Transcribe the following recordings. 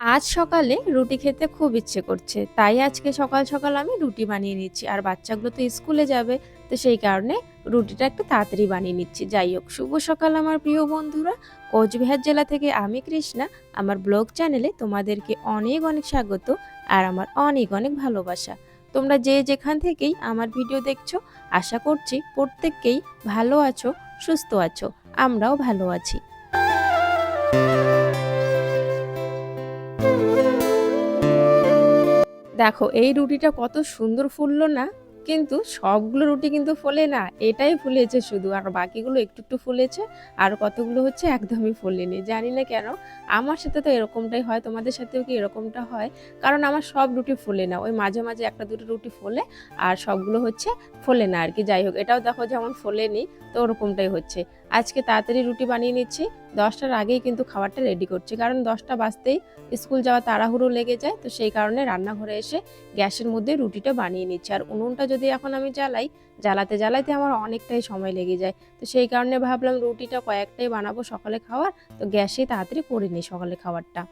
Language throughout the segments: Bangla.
আজ সকালে রুটি খেতে খুব ইচ্ছে করছে। তাই আজকে সকাল সকাল আমি রুটি বানিয়ে নিচ্ছি। আর বাচ্চাগুলো তো স্কুলে যাবে, তো সেই কারণে রুটিটা একটু তাড়াতাড়ি বানিয়ে নিচ্ছি। যাই হোক, শুভ সকাল আমার প্রিয় বন্ধুরা। কোচবিহার জেলা থেকে আমি কৃষ্ণা। আমার ব্লগ চ্যানেলে তোমাদেরকে অনেক অনেক স্বাগত আর আমার অনেক অনেক ভালোবাসা। তোমরা যে যেখান থেকেই আমার ভিডিও দেখছ, আশা করছি প্রত্যেককেই ভালো আছো, সুস্থ আছো, আমরাও ভালো আছি। দেখো, এই রুটিটা কত সুন্দর ফুললো না, কিন্তু সবগুলো রুটি কিন্তু ফোলে না, এটাই ফুলেছে শুধু, আর বাকিগুলো একটু একটু ফুলেছে, আর কতগুলো হচ্ছে একদমই ফোলেনি। জানি না কেন, আমার সাথে তো এরকমটাই হয়, তোমাদের সাথেও কি এরকমটা হয়? কারণ আমার সব রুটি ফোলে না, ওই মাঝে মাঝে একটা দুটো রুটি ফোলে, আর সবগুলো হচ্ছে ফোলে না আর কি, যাই হোক, এটাও দেখো যেমন ফোলেনি, তো ওরকমটাই হচ্ছে। আজকে তাড়াতাড়ি রুটি বানিয়ে নিচ্ছি। দশটার আগেই কিন্তু খাবারটা রেডি করছি। কারণ দশটা বাজতেই স্কুল যাওয়া তাড়াহুড়ো লেগে যায়, তো সেই কারণে রান্নাঘরে এসে গ্যাসের মধ্যে রুটিটা বানিয়ে নিচ্ছি। আর উনুনটা যদি এখন আমি জ্বালাই, জ্বালাতে জ্বালাতে আমার অনেকটাই সময় লেগে যায়। তো সেই কারণে ভাবলাম রুটিটা কয়েকটাই বানাবো সকালে খাওয়ার, তো গ্যাসেই তাড়াতাড়ি করে নিই সকালে খাবারটা।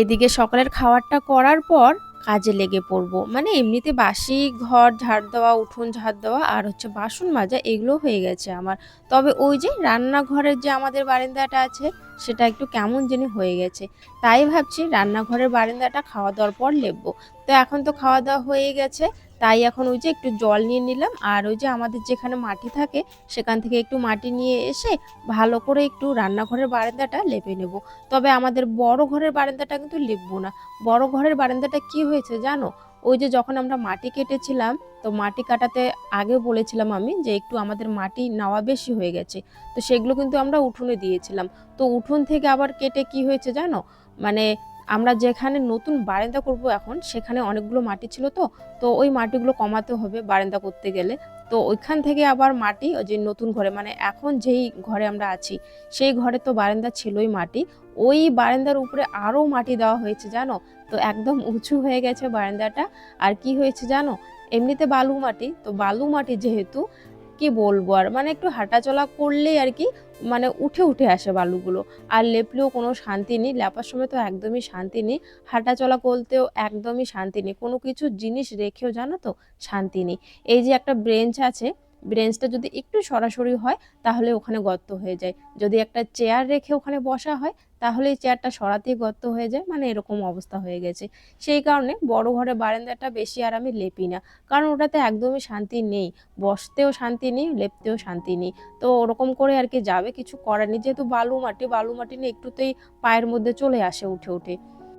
এদিকে সকালের খাবারটা করার পর কাজে লেগে পড়ব। মানে এমনিতে বাসি ঘর, ঝাড় দেওয়া, উঠোন ঝাড় দেওয়া আর হচ্ছে বাসন মাজা এগুলো হয়ে গেছে আমার। তবে ওই যে রান্নাঘরের যে আমাদের বারান্দাটা আছে সেটা একটু কেমন জানি হয়ে গেছে। তাই ভাবছি রান্নাঘরের বারান্দাটা খাওয়া দাওয়ার পর লেপবো তো এখন তো খাওয়া দাওয়া হয়ে গেছে, তাই এখন ওই যে একটু জল নিয়ে নিলাম আর ওই যে আমাদের যেখানে মাটি থাকে সেখান থেকে একটু মাটি নিয়ে এসে ভালো করে একটু রান্নাঘরের বারান্দাটা লেপে নেব। তবে আমাদের বড় ঘরের বারান্দাটা কিন্তু লেপবো না। বড় ঘরের বারান্দাটা কি হয়েছে জানো? ওই যে যখন আমরা মাটি কেটেছিলাম, তো মাটি কাটাতে আগে বলেছিলাম আমি যে একটু আমাদের মাটি নেওয়া বেশি হয়ে গেছে। তো সেগুলো কিন্তু আমরা উঠোনে দিয়েছিলাম। তো উঠোন থেকে আবার কেটে কি হয়েছে জানো? মানে আমরা যেখানে নতুন বারান্দা করব এখন, সেখানে অনেকগুলো মাটি ছিল তো তো ওই মাটিগুলো কমাতে হবে বারান্দা করতে গেলে। তো ওইখান থেকে আবার মাটি, ওই যে নতুন ঘরে মানে এখন যেই ঘরে আমরা আছি, সেই ঘরে তো বারান্দা ছিলই মাটি। ওই বারান্দার উপরে আরও মাটি দেওয়া হয়েছে, জানো? তো একদম উঁচু হয়ে গেছে বারান্দাটা। আর কি হয়েছে জানো? এমনিতে বালু মাটি, তো বালু মাটি যেহেতু কি বলব আর? মানে একটু হাঁটাচলা করলেই আর কি মানে উঠে উঠে আসে বালুগুলো। আর লেপলেও কোনো শান্তি নেই। লেপার সময় তো একদমই শান্তি নেই। হাঁটাচলা করতেও একদমই শান্তি নেই। কোনো কিছু জিনিস রেখেও জানো তো শান্তি নেই। এই যে একটা ব্রেঞ্চ আছে ব্রেঞ্চটা যদি একটু সরাসরি হয়, তাহলে ওখানে গর্ত হয়ে যায়। যদি একটা চেয়ার রেখে ওখানে বসা হয়, তাহলে এই চেয়ারটা সরাতেই গর্ত হয়ে যায় মানে এরকম অবস্থা হয়ে গেছে। সেই কারণে বড় ঘরে বারান্দাটা বেশি আর আমি লেপি না। কারণ ওটাতে একদমই শান্তি নেই। বসতেও শান্তি নেই, লেপতেও শান্তি নেই। তো ওরকম করে আর কি যাবে, কিছু করার নেই। যেহেতু বালু মাটি বালু মাটি নিয়ে একটুতেই পায়ের মধ্যে চলে আসে উঠে উঠে।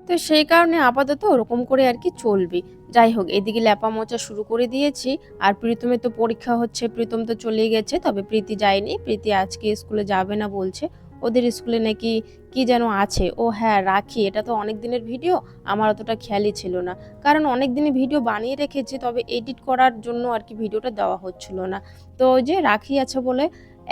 তো সেই কারণে আপাতত ওরকম করে আর কি চলবে। যাই হোক, এদিকে ল্যাপা মোচা শুরু করে দিয়েছি। আর প্রীতমের তো পরীক্ষা হচ্ছে, প্রীতম তো চলে গেছে, তবে প্রীতি যায়নি। প্রীতি আজকে স্কুলে যাবে না বলছে। ওদের স্কুলে নাকি কি যেন আছে? ও হ্যাঁ রাখি। এটা তো অনেক দিনের ভিডিও, আমার অতটা খেয়ালই ছিল না। কারণ অনেক দিনে ভিডিও বানিয়ে রেখেছি, তবে এডিট করার জন্য আর কি ভিডিওটা দেওয়া হচ্ছিল না। তো যে রাখি আছে বলে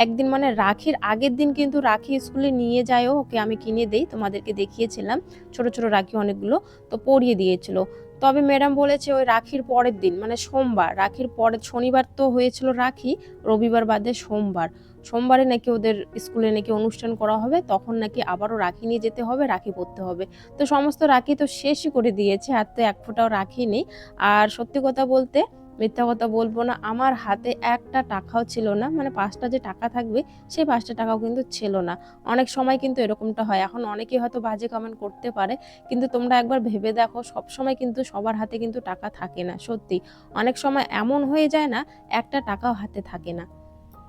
একদিন মানে রাখির আগের দিন কিন্তু রাখি স্কুলে নিয়ে যায়ও, ওকে আমি কিনে দেই, তোমাদেরকে দেখিয়েছিলাম। ছোট ছোট রাখি অনেকগুলো তো পরিয়ে দিয়েছিল। তবে ম্যাডাম বলেছে ওই রাখির পরের দিন মানে সোমবার, রাখির পরের শনিবার তো হয়েছিল রাখি, রবিবার বাদে সোমবার। সোমবারে নাকি ওদের স্কুলে নাকি অনুষ্ঠান করা হবে, তখন নাকি আবারও রাখি নিয়ে যেতে হবে, রাখি পরতে হবে। তো সমস্ত রাখি তো শেষই করে দিয়েছে, আর তো এক ফোঁটাও রাখি নেই। আর সত্যি কথা বলতে মিথ্যা কথা বলব না। আমার হাতে একটা টাকাও ছিল না মানে পাঁচটা যে টাকা থাকবে, সেই পাঁচটা টাকাও কিন্তু ছিল না। অনেক সময় কিন্তু এরকমটা হয়। এখন অনেকেই হয়তো বাজে কমেন্ট করতে পারে, কিন্তু তোমরা একবার ভেবে দেখো, সব সময় কিন্তু সবার হাতে কিন্তু টাকা থাকে না, সত্যি। অনেক সময় এমন হয়ে যায় না, একটা টাকাও হাতে থাকে না।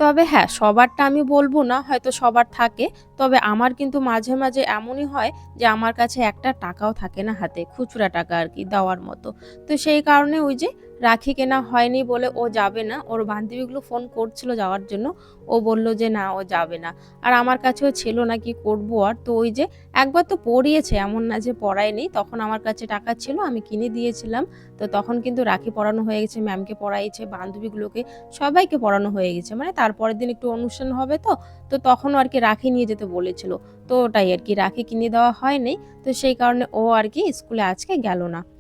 তবে হ্যাঁ সবারটা আমি বলব না, হয়তো সবার থাকে, তবে আমার কিন্তু মাঝে মাঝে এমনই হয় যে আমার কাছে একটা টাকাও থাকে না হাতে, খুচরা টাকা আর কি দেওয়ার মতো। তো সেই কারণে ওই যে রাখি কেনা হয়নি বলে ও যাবে না। ওর বান্ধবীগুলো ফোন করছিল যাওয়ার জন্য। ও বলল যে, না, ও যাবে না। আর আমার কাছেও ছিল না, কি করব আর? তো ওই যে একবার তো পড়িয়েছে, এমন না যে পড়ায়নি। তখন আমার কাছে টাকা ছিল, আমি কিনে দিয়েছিলাম। তো তখন কিন্তু রাখি পড়ানো হয়ে গেছে ম্যামকে পড়াইছে, বান্ধবীগুলোকে, সবাইকে পড়ানো হয়ে গেছে। মানে তারপরের দিন একটু অনুষ্ঠান হবে তো তো তখনও আর কি রাখি নিয়ে যেতে বলেছিল। তো ওটাই আর কি, রাখি কিনে দেওয়া হয়নি। তো সেই কারণে ও আর কি স্কুলে আজকে গেল না।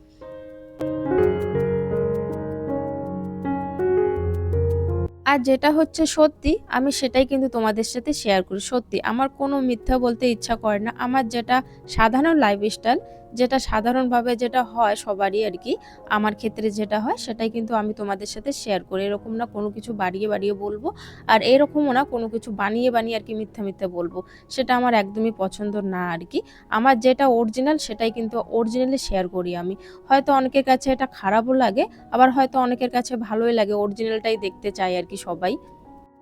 আর যেটা হচ্ছে সত্যি, আমি সেটাই কিন্তু তোমাদের সাথে শেয়ার করি। সত্যি, আমার কোনো মিথ্যা বলতে ইচ্ছা করে না। আমার যেটা সাধারণ লাইফস্টাইল যেটা সাধারণভাবে যেটা হয় সবারই আর কি, আমার ক্ষেত্রে যেটা হয় সেটাই কিন্তু আমি তোমাদের সাথে শেয়ার করি। এরকম না কোনো কিছু বাড়িয়ে বাড়িয়ে বলব আর এরকমও না কোনো কিছু বানিয়ে বানিয়ে আর কি মিথ্যা মিথ্যা বলব। সেটা আমার একদমই পছন্দ না আর কি। আমার যেটা অরিজিনাল সেটাই কিন্তু অরিজিনালি শেয়ার করি আমি। হয়তো অনেকের কাছে এটা খারাপও লাগে, আবার হয়তো অনেকের কাছে ভালোই লাগে অরিজিনালটাই দেখতে চাই আর কি সবাই।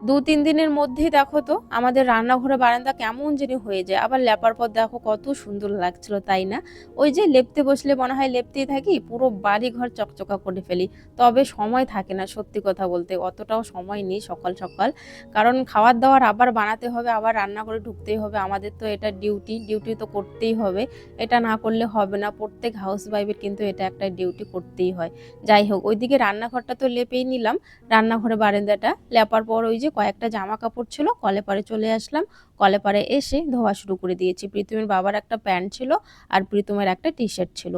দু তিন দিনের মধ্যেই দেখো তো আমাদের রান্নাঘরে বারান্দা কেমন জানি হয়ে যায়। আবার লেপার পর দেখো কত সুন্দর লাগছিল, তাই না? ওই যে লেপতে বসলে মনে হয় লেপতেই থাকি, পুরো বাড়ি ঘর চকচকা করে ফেলি। তবে সময় থাকে না সত্যি কথা বলতে, অতটাও সময় নেই সকাল সকাল। কারণ খাওয়ার দাওয়ার আবার বানাতে হবে, আবার রান্না করে ঢুকতেই হবে। আমাদের তো এটা ডিউটি ডিউটি তো করতেই হবে। এটা না করলে হবে না, প্রত্যেক হাউস ওয়াইফের কিন্তু এটা একটা ডিউটি করতেই হয়। যাই হোক, ওইদিকে রান্নাঘরটা তো লেপেই নিলাম রান্নাঘরে বারান্দাটা। লেপার পর ওই যে কয়েকটা জামা কাপড় ছিল, কলে পরে চলে আসলাম। কলে পরে এসে ধোয়া শুরু করে দিয়েছি। প্রীতমের বাবার একটা প্যান্ট ছিল আর প্রীতমের একটা টি শার্ট ছিল।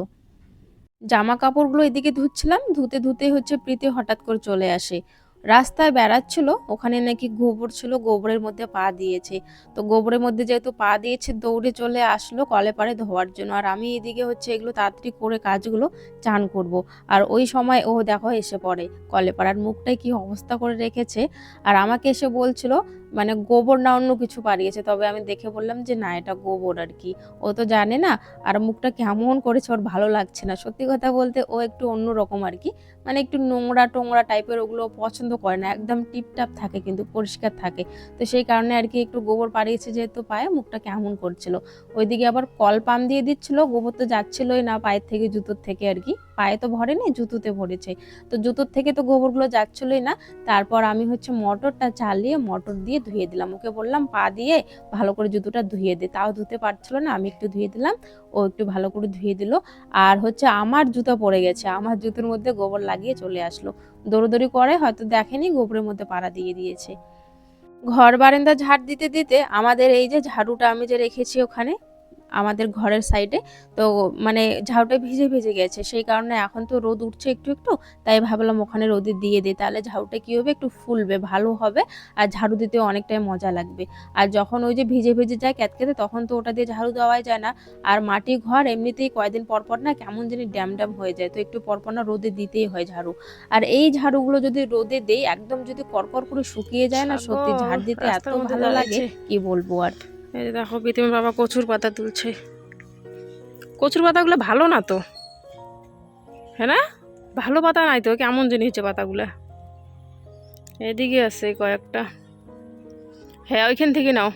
জামা কাপড়গুলো এদিকে ধুচ্ছিলাম। ধুতে ধুতে হচ্ছে প্রীতি হঠাৎ করে চলে আসে। রাস্তায় বেড়াচ্ছিল, ওখানে নাকি গোবর ছিল, গোবরের মধ্যে পা দিয়েছে। তো গোবরের মধ্যে যেহেতু পা দিয়েছে, দৌড়ে চলে আসলো কলে পারে ধোয়ার জন্য। আর আমি এদিকে হচ্ছে এগুলো তাড়াতাড়ি করে কাজগুলো চান করব। আর ওই সময় ও দেখো এসে পড়ে কলে পাড়ার মুখটাই কি অবস্থা করে রেখেছে। আর আমাকে এসে বলছিল মানে গোবর না অন্য কিছু পাড়িয়েছে তবে আমি দেখে বললাম যে না, এটা গোবর আর কি। ও তো জানে না, আর মুখটা কেমন করেছে, ওর ভালো লাগছে না। সত্যি কথা বলতে ও একটু অন্য রকম আর কি। মানে একটু নোংরা টোংরা টাইপের ওগুলো পছন্দ করে না, একদম টিপটাপ থাকে কিন্তু, পরিষ্কার থাকে। তো সেই কারণে আর কি একটু গোবর পাড়িয়েছে যেহেতু পায়ে, মুখটা কেমন করছিল। ওইদিকে আবার কল পাম দিয়ে দিচ্ছিল, গোবর তো যাচ্ছিলই না পায়ের থেকে, জুতোর থেকে আর কি। পায়ে তো ভরেনি, জুতোতে ভরেছে। তো জুতোর থেকে তো গোবরগুলো যাচ্ছিলই না, তারপর আমি হচ্ছে মোটরটা চালিয়ে মোটর দিয়ে ধুয়ে দিলাম। ওকে বললাম, পা দিয়ে ভালো করে জুতোটা ধুয়ে দে। তাও ধুতে পারছিল না, আমি একটু ধুয়ে দিলাম, ও একটু ভালো করে ধুয়ে দিল। আর হচ্ছে আমার জুতো পড়ে গেছে, আমার জুতোর মধ্যে গোবর লাগিয়ে চলে আসলো। দৌড়দৌড়ি করে হয়তো দেখেনি, গোবরের মধ্যে পাড়া দিয়ে দিয়েছে। ঘর বারান্দা ঝাড় দিতে দিতে আমাদের এই যে ঝাড়ুটা আমি যে রেখেছি ওখানে আমাদের ঘরের সাইডে তো মানে ঝাউটা ভিজে ভিজে গেছে সেই কারণে এখন তো রোদ উঠছে একটু একটু তাই ভাবলাম ওখানে রোদে দিয়ে দিই। তাহলে ঝাউটা কী হবে? একটু ফুলবে ভালো হবে আর ঝাড়ু দিতে অনেকটাই মজা লাগবে। আর যখন ওই যে ভিজে ভিজে যায় ক্যাতকেতে তখন তো ওটা দিয়ে ঝাড়ু দেওয়াই যায় না। আর মাটি ঘর এমনিতেই কয়েকদিন পরপর না কেমন জানি ড্যাম ড্যাম হয়ে যায় তো একটু পরপর না রোদে দিতেই হয় ঝাড়ু। আর এই ঝাড়ুগুলো যদি রোদে দেই একদম যদি করকর করে শুকিয়ে যায় না সত্যি ঝাড় দিতে এত ভালো লাগে কি বলব আর। এই যে দেখো প্রীতমের বাবা কচুর পাতা তুলছে। কচুর পাতাগুলো ভালো না তো? হ্যাঁ না? ভালো পাতা নাই তো, কেমন জিনিস হচ্ছে পাতাগুলো। এদিকে আছে কয়েকটা। হ্যাঁ ওইখান থেকে নাও।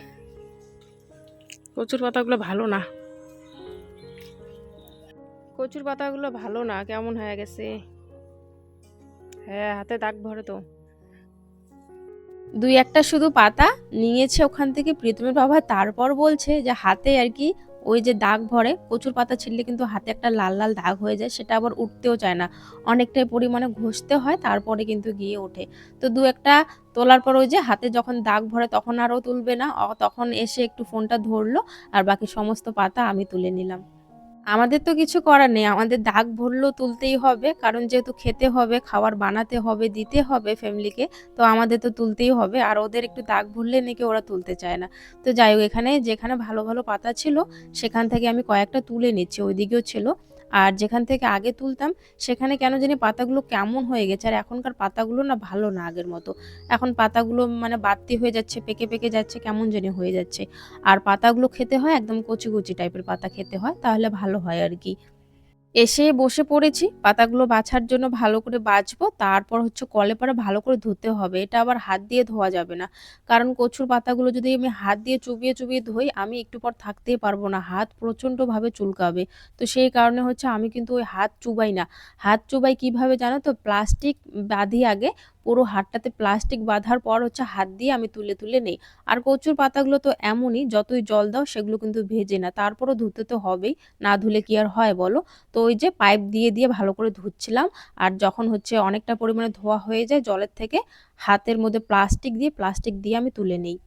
কচুর পাতাগুলো ভালো না। কচুর পাতাগুলো ভালো না, কেমন হয়ে গেছে? হ্যাঁ হাতে দাগ ভরে তো। দুই একটা শুধু পাতা নিয়েছে ওখান থেকে। প্রীতমের বাবা তারপর বলছে যে হাতে আর কি ওই যে দাগ ভরে, কচুর পাতা ছিললে কিন্তু হাতে একটা লাল লাল দাগ হয়ে যায়, সেটা আবার উঠতেও চায় না। অনেকটাই পরিমাণে ঘষতে হয়, তারপরে কিন্তু গিয়ে ওঠে। তো দু একটা তোলার পর ওই যে হাতে যখন দাগ ভরে তখন আরও তুলবে না তখন এসে একটু ফোনটা ধরলো, আর বাকি সমস্ত পাতা আমি তুলে নিলাম। আমাদের তো কিছু করার নেই, আমাদের দাগ ভরলেও তুলতেই হবে, কারণ যেহেতু খেতে হবে, খাবার বানাতে হবে, দিতে হবে ফ্যামিলিকে, তো আমাদের তো তুলতেই হবে, আর ওদের একটু দাগ ভরলে নাকি ওরা তুলতে চায় না। তো যাই হোক, এখানে যেখানে ভালো ভালো পাতা ছিল, সেখান থেকে আমি কয়েকটা তুলে নিচ্ছি, ওইদিকেও ছিল। আর যেখান থেকে আগে তুলতাম, সেখানে কেন জানি পাতাগুলো কেমন হয়ে গেছে, আর এখনকার পাতাগুলো না ভালো না আগের মতো। এখন পাতাগুলো মানে বাড়তি হয়ে যাচ্ছে, পেকে পেকে যাচ্ছে, কেমন জানি হয়ে যাচ্ছে। আর পাতাগুলো খেতে হয় একদম কচি কচি টাইপের পাতা খেতে হয়, তাহলে ভালো হয় আর কি। এসে বসে পড়েছি, পাতাগুলো বাছার জন্য ভালো করে বাছবো, তারপর হচ্ছে কলে পরে ভালো করে ধুতে হবে। এটা আবার হাত দিয়ে ধোয়া যাবে না। কারণ কচুর পাতাগুলো যদি আমি হাত দিয়ে চুবিয়ে চুবিয়ে ধুই, আমি একটু পর থাকতেই পারব না। হাত প্রচণ্ডভাবে চুলকাবে। তো সেই কারণে হচ্ছে আমি কিন্তু ওই হাত চুবাই না। হাত চুবাই কীভাবে জানো তো? প্লাস্টিক বাঁধি আগে পুরো হাতটাতে প্লাস্টিক বাঁধার পর হচ্ছে হাত দিয়ে আমি তুলে তুলে নেই। আর কচুর পাতাগুলো তো এমনই, যতই জল দাও সেগুলো কিন্তু ভেজে না তারপরও ধুতে তো হবেই, না ধুলে কি আর হয় বলো? তো ওই যে পাইপ দিয়ে দিয়ে ভালো করে ধুচ্ছিলাম। আর যখন হচ্ছে অনেকটা পরিমাণে ধোয়া হয়ে যায় জলের থেকে, হাতের মধ্যে প্লাস্টিক দিয়ে প্লাস্টিক দিয়ে আমি তুলে নেই।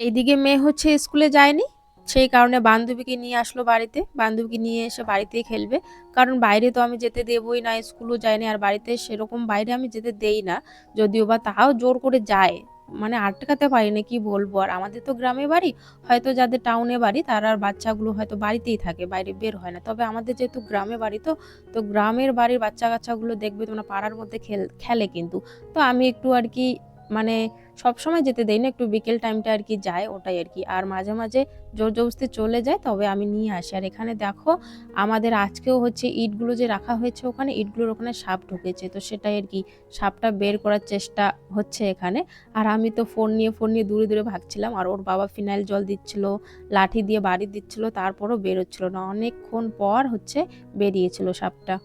এইদিকে মেয়ে হচ্ছে স্কুলে যায়নি? সেই কারণে বান্ধবীকে নিয়ে আসলো বাড়িতে। বান্ধবীকে নিয়ে এসে বাড়িতেই খেলবে। কারণ বাইরে তো আমি যেতে দেবই না, স্কুলও যায়নি আর বাড়িতে সেরকম বাইরে আমি যেতে দেই না। যদিও বা তাও জোর করে যায়। মানে আটকাতে পারি না, কি বলব? আর আমাদের তো গ্রামে বাড়ি, হয়তো যাদের টাউনে বাড়ি, তারা আর বাচ্চাগুলো হয়তো বাড়িতেই থাকে, বাইরে বের হয় না। তবে আমাদের যেহেতু গ্রামে বাড়ি তো তো গ্রামের বাড়ির বাচ্চা কাচ্চাগুলো দেখবে তোমরা পাড়ার মধ্যে খেল, খেলে কিন্তু। তো আমি একটু আর কি মানে সব সময় যেতে দেয় না, একটু বিকেল টাইমটা আর কি যায়, ওটাই আর কি। আর মাঝে মাঝে জোর জবস্তি চলে যায়, তবে আমি নিয়ে আসি। আর এখানে দেখো, আমাদের আজকেও হচ্ছে ইটগুলো যে রাখা হয়েছে ওখানে, ইটগুলোর ওখানে সাপ ঢুকেছে। তো সেটাই আর কি, সাপটা বের করার চেষ্টা হচ্ছে এখানে। আর আমি তো ফোন নিয়ে ফোন নিয়ে দূরে দূরে ভাগছিলাম। আর ওর বাবা ফিনাইল জল দিচ্ছিল, লাঠি দিয়ে বাড়ি দিচ্ছিল, তারপরও বেরোচ্ছিল না। অনেকক্ষণ পর হচ্ছে বেরিয়েছিল সাপটা।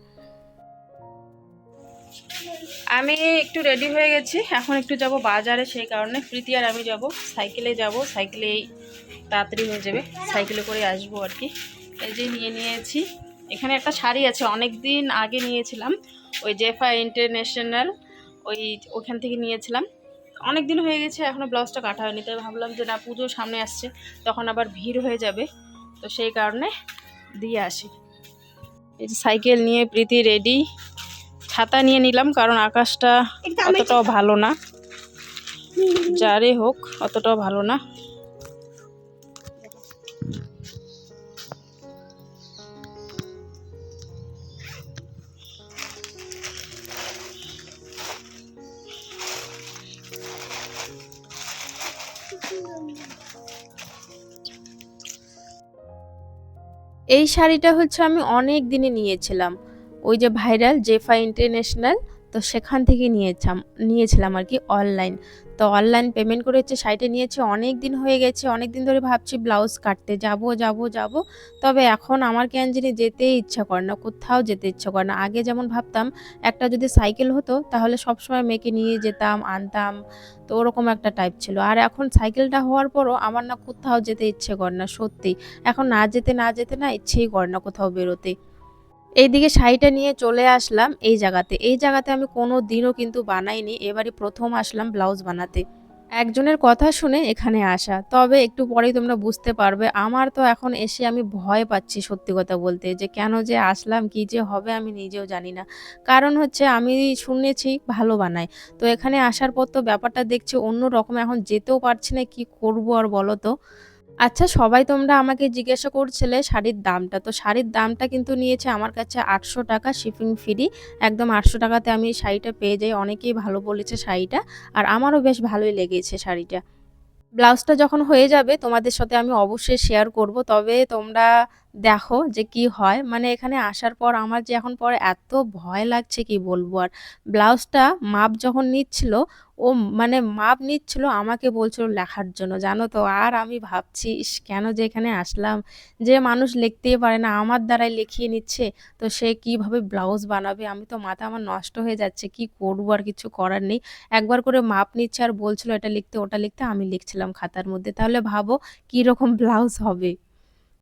আমি একটু রেডি হয়ে গেছি। এখন একটু যাব বাজারে, সেই কারণে প্রীতি আর আমি যাব। সাইকেলে যাব সাইকেলেই তাড়াতাড়ি হয়ে যাবে। সাইকেলে করে আসব আর কি। এই যে নিয়ে নিয়েছি। এখানে একটা শাড়ি আছে অনেক দিন আগে নিয়েছিলাম। ওই জেফা ইন্টারন্যাশনাল, ওই ওখান থেকে নিয়েছিলাম। অনেক দিন হয়ে গেছে এখনও ব্লাউজটা কাটা হয়নি। তাই ভাবলাম যে না পুজো সামনে আসছে, তখন আবার ভিড় হয়ে যাবে। তো সেই কারণে দিয়ে আসি। এই যে সাইকেল নিয়ে প্রীতি রেডি ছাতা নিয়ে নিলাম কারণ আকাশটা অতটাও ভালো না। যারে হোক অতটাও ভালো না। এই শাড়িটা হচ্ছে আমি অনেক দিনে নিয়েছিলাম। ওই যে ভাইরাল জেফা ইন্টারন্যাশনাল, তো সেখান থেকে নিয়েছিলাম নিয়েছিলাম আর কি অনলাইন তো অনলাইন পেমেন্ট করে হচ্ছে শাড়িটা নিয়েছি, অনেক দিন হয়ে গেছে, অনেক দিন ধরে ভাবছি ব্লাউজ কাটতে যাব যাব যাব। তবে এখন আমার কেন জানি যেতে ইচ্ছা করে না, কোথাও যেতে ইচ্ছা করে না। আগে যেমন ভাবতাম, একটা যদি সাইকেল হতো, তাহলে সবসময় মেয়েকে নিয়ে যেতাম, আনতাম, তো ওরকম একটা টাইপ ছিল। আর এখন সাইকেলটা হওয়ার পরও আমার না কোথাও যেতে ইচ্ছে করে না সত্যি এখন না যেতে না যেতে না ইচ্ছেই করে না কোথাও বেরোতে। এইদিকে শাড়িটা নিয়ে চলে আসলাম এই জায়গাতে। এই জায়গাতে আমি কোনো দিনও কিন্তু বানাইনি এবারে প্রথম আসলাম ব্লাউজ বানাতে। একজনের কথা শুনে এখানে আসা। তবে একটু পরেই তোমরা বুঝতে পারবে, আমার তো এখন এসে আমি ভয় পাচ্ছি সত্যি কথা বলতে, যে কেন যে আসলাম, কি যে হবে আমি নিজেও জানি না। কারণ হচ্ছে আমি শুনেছি ভালো বানায়। তো এখানে আসার পর তো ব্যাপারটা দেখছি অন্য রকম এখন যেতেও পারছি না, কি করব আর বলো তো? আচ্ছা সবাই তোমরা আমাকে জিজ্ঞাসা করছিলে শাড়ির দামটা। তো শাড়ির দামটা কিন্তু নিয়েছে আমার কাছে আটশো টাকা শিপিং ফ্রি একদম আটশো টাকাতে আমি শাড়িটা পেয়ে যাই। অনেকেই ভালো বলেছে শাড়িটা, আর আমারও বেশ ভালোই লেগেছে শাড়িটা। ব্লাউজটা যখন হয়ে যাবে, তোমাদের সাথে আমি অবশ্যই শেয়ার করব। তবে তোমরা দেখো যে কি হয়। মানে এখানে আসার পর আমার যে এখন পরে এত ভয় লাগছে, কি বলব আর। ব্লাউজটা মাপ যখন নিচ্ছিল ও মানে মাপ নিচ্ছিল, আমাকে বলছিল লেখার জন্য। জানো তো, আর আমি ভাবছি কেন যে এখানে আসলাম? যে মানুষ লিখতেই পারে না, আমার দ্বারাই লিখিয়ে নিচ্ছে, তো সে কীভাবে ব্লাউজ বানাবে? আমি তো মাথা আমার নষ্ট হয়ে যাচ্ছে, কি করব? আর কিছু করার নেই। একবার করে মাপ নিচ্ছে আর বলছিল, এটা লিখতে, ওটা লিখতে। আমি লিখছিলাম খাতার মধ্যে। তাহলে ভাবো, কীরকম ব্লাউজ হবে?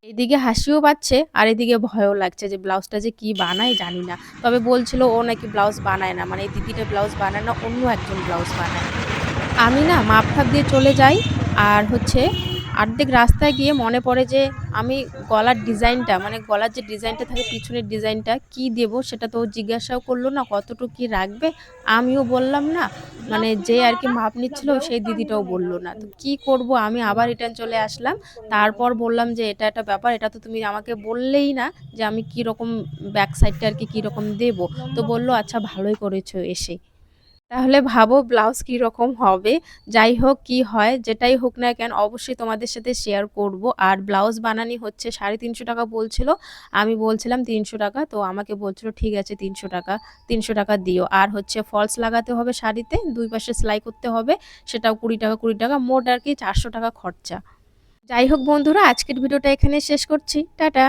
এদিকে হাসিও পাচ্ছে আর এদিকে ভয়ও লাগছে যে ব্লাউজটা যে কি বানায় জানি না। তবে বলছিল ও নাকি ব্লাউজ বানায় না মানে এই দিদিটা ব্লাউজ বানায় না, অন্য একজন ব্লাউজ বানায়। আমি না মাপ ফাপ দিয়ে চলে যাই আর হচ্ছে অর্ধেক রাস্তায় গিয়ে মনে পড়ে যে আমি গলার ডিজাইনটা মানে গলার যে ডিজাইনটা থাকে, পিছনের ডিজাইনটা কি দেব সেটা তো জিজ্ঞাসাও করল না, কতটুকু কি রাখবে আমিও বললাম না। মানে যে আর কি মাপ নিচ্ছিল সেই দিদিটাও বলল না। তো কি করব, আমি আবার রিটার্ন চলে আসলাম। তারপর বললাম যে এটা একটা ব্যাপার, এটা তো তুমি আমাকে বললেই না যে আমি কীরকম ব্যাক সাইডটা আর কি কীরকম দেবো। তো বলল আচ্ছা ভালোই করেছ এসে। তাহলে ভাবো ব্লাউজ কি রকম হবে, যাই হোক কি হয়, যেটাই হোক না কেন অবশ্যই তোমাদের সাথে শেয়ার করব। আর ব্লাউজ বানানি হচ্ছে সাড়ে তিনশো টাকা বলছিল, আমি বলছিলাম তিনশো টাকা, তো আমাকে বলছিল ঠিক আছে তিনশো টাকা তিনশো টাকা দিও। আর হচ্ছে ফলস লাগাতে হবে শাড়িতে, দুই পাশে সেলাই করতে হবে, সেটাও কুড়ি টাকা কুড়ি টাকা, মোট আর কি চারশো টাকা খরচা। যাই হোক বন্ধুরা, আজকের ভিডিওটা এখানে শেষ করছি, টাটা।